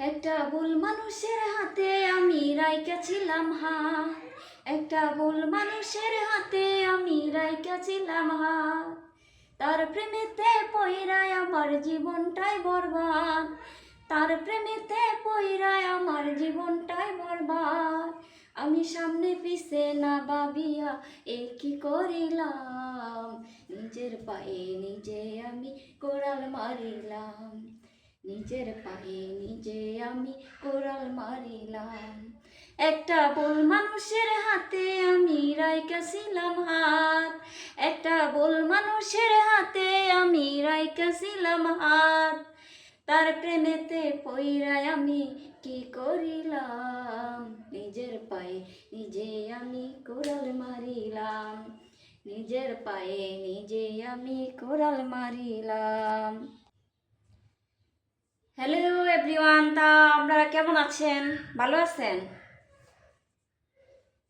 একটা ভুল মানুষের হাতে আমি রাইকা ছিলাম হাত একটা ভুল মানুষের হাতে আমি রাইকা ছিলাম হাত তার প্রেমেতে পইরায় আমার জীবনটাই বরবাদ। তার প্রেমেতে পইরায় আমার জীবনটাই বরবাদ। আমি সামনে পিছে না ভাবিয়া এ কি করিলাম? নিজের পায়ে নিজে আমি কোড়াল মারিলাম। নিজের পায়ে নিজে আমি কোড়াল মারিলাম। একটা বল মানুষের হাতে আমি রাইকাছিলাম হাত। একটা বল মানুষের হাতে আমি রাইকাছিলাম হাত। তার প্রেমেতে পইরায় আমি কি করিলাম? নিজের পায়ে নিজে আমি কোড়াল মারিলাম। নিজের পায়ে নিজে আমি কোড়াল মারিলাম। হ্যালো এভরিওয়ান তা আপনারা কেমন আছেন? ভালো আছেন?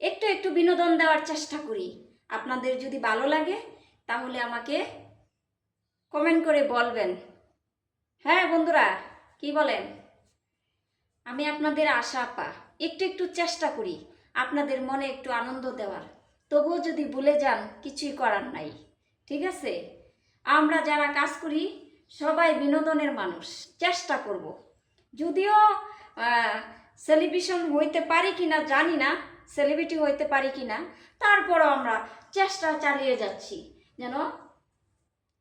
একটু একটু বিনোদন দেওয়ার চেষ্টা করি। আপনাদের যদি ভালো লাগে, তাহলে আমাকে কমেন্ট করে বলবেন। হ্যাঁ বন্ধুরা, কি বলেন? আমি আপনাদের আশা পা একটু একটু চেষ্টা করি আপনাদের মনে একটু আনন্দ দেওয়ার। তবুও যদি ভুলে যান, কিছুই করার নাই। ঠিক আছে? আমরা যারা কাজ করি সবাই বিনোদনের মানুষ, চেষ্টা করব। যদিও সেলিব্রেশন হইতে পারি কি না জানি না সেলিব্রিটি হইতে পারি কি না তারপরও আমরা চেষ্টা চালিয়ে যাচ্ছি, যেন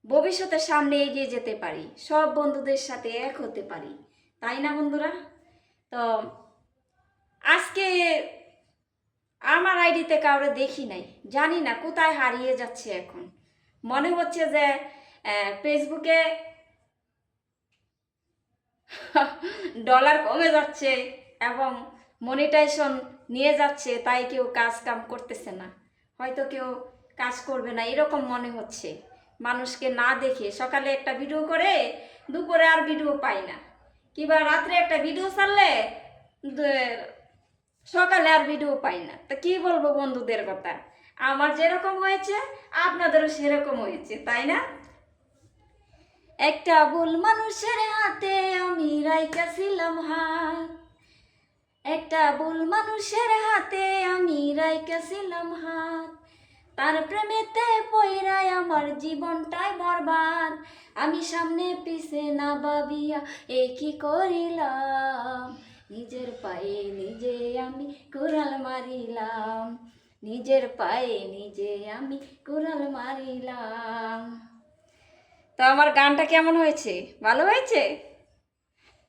ভবিষ্যতে সামনে এগিয়ে যেতে পারি, সব বন্ধুদের সাথে এক হতে পারি, তাই না বন্ধুরা? তো আজকে আমার আইডিতে কাউরে দেখি নাই, জানি না কোথায় হারিয়ে যাচ্ছে এখন। মনে হচ্ছে যে ফেসবুকে ডলার কমে যাচ্ছে এবং মনিটাইজেশন নিয়ে যাচ্ছে, তাই কেউ কাজ কাম করতেছে না। হয়তো কেউ কাজ করবে না, এরকম মনে হচ্ছে। মানুষকে না দেখে সকালে একটা ভিডিও করে, দুপুরে আর ভিডিও পাই না। কিংবা রাত্রে একটা ভিডিও ছাড়লে সকালে আর ভিডিও পাই না। তা কি বলব বন্ধুদের কথা? আমার যেরকম হয়েছে, আপনাদেরও সেরকম হয়েছে, তাই না? একটা ভুল মানুষের হাতে রাইকাছিলাম হাত। একটা ভুল মানুষের হাতে আমি রাইকাছিলাম হাত। তার প্রেমেতে পইরায় আমার জীবনটাই বরবাদ। আমি সামনে পিছে না ভাবিয়া এ কি করিলাম? নিজের পায়ে নিজে আমি কোরাল মারিলাম। নিজের পায়ে নিজে আমি কোরাল মারিলাম। তো আমার গানটা কেমন হয়েছে? ভালো হয়েছে?